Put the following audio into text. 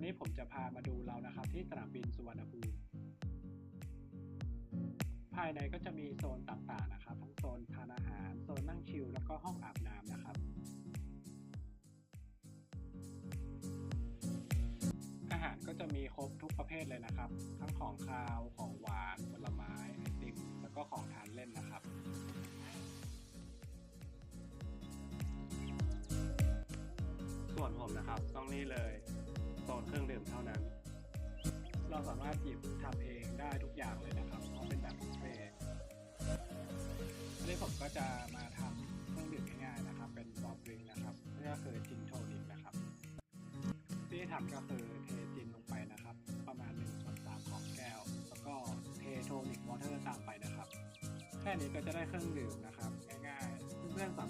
วันนี้ผมจะพามาดูเรานะครับที่สนามบินสุวรรณภูมิ ภายในก็จะมีโซนต่างๆนะครับ ทั้งโซนทานอาหาร โซนนั่งชิลแล้วก็ห้องอาบน้ำนะครับ อาหารก็จะมีครบทุกประเภทเลยนะครับ ทั้งของคาว ของหวาน ผลไม้ไอติมแล้วก็ของทานเล่นนะครับส่วนผมนะครับ ต้องนี่เลย เราสามารถหยิบทำเองได้ทุกอย่างเลยนะครับเพราะเป็นแบบบุฟเฟ่ต์วันนี้ผมก็จะมาทำเครื่องดื่มง่ายๆนะครับ เป็นซอฟต์ดริงนะครับก็คือจินโทนิกนะครับที่ทำก็คือเทจินลงไปนะครับ ประมาณ1ส่วน3ของแก้ว แล้วก็เทโทนิกวอเตอร์ตามไปนะครับ แค่นี้ก็จะได้เครื่องดื่มนะครับ ง่ายๆ เพื่อนๆสามารถ